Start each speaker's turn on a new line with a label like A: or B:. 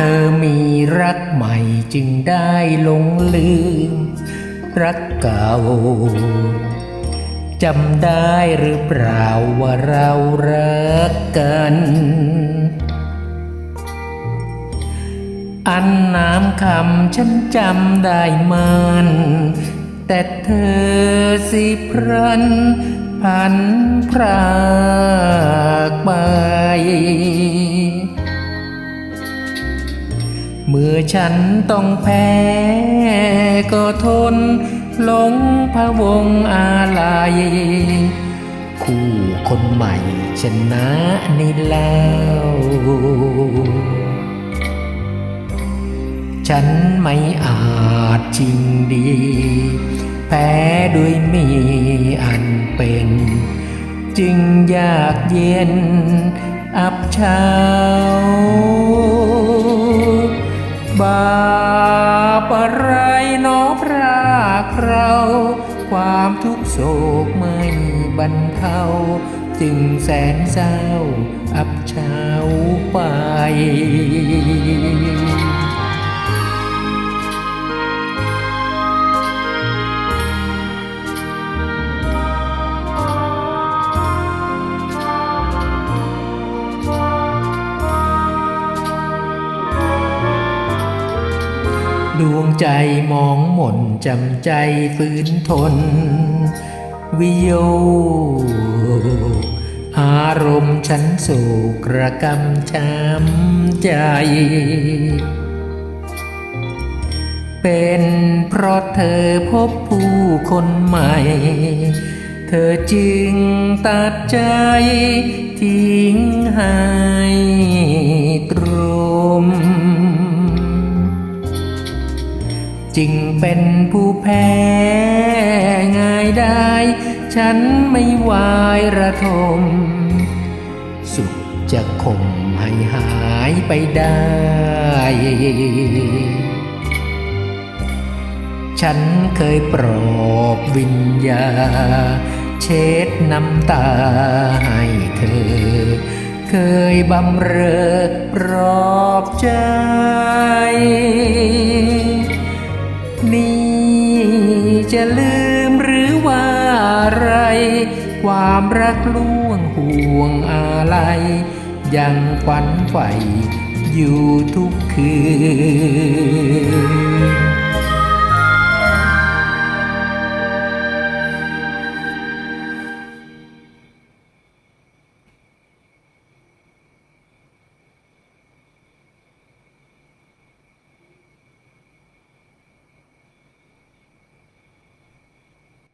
A: เธอมีรักใหม่จึงได้หลงลืม รักเก่าจำได้หรือเปล่าว่าเรารักกัน อันน้ำคำฉันจำได้มันแต่เธอสิพรันพันพรากไป เมื่อฉันต้องแพ้ก็ทนหลงพะวงอาลัย คู่คนใหม่ชนะนี่แล้ว ฉันไม่อาจจริงดี แพ้ด้วยมีอันเป็น จึงอยากเย็นอับเช้า ความทุกโศกไม่บรรเทาจึงแสนเศร้าอับเช้าไป ดวงใจมองหม่นจำใจฝืนทน วิโย อารมณ์ฉันโศกระกำช้ำใจ เป็นเพราะเธอพบผู้คนใหม่ เธอจึงตัดใจทิ้งให้ต จึงเป็นผู้แพ้ง่ายได้ ฉันไม่วายระทม สุขจะข่มให้หายไปได้ ฉันเคยปลอบวิญญา เช็ดน้ำตาให้เธอ เคยบำเรอ จะลืมหรือว่าอะไร ความรักล่วงห่วงอะไร ยังฝันใฝ่อยู่ทุกคืน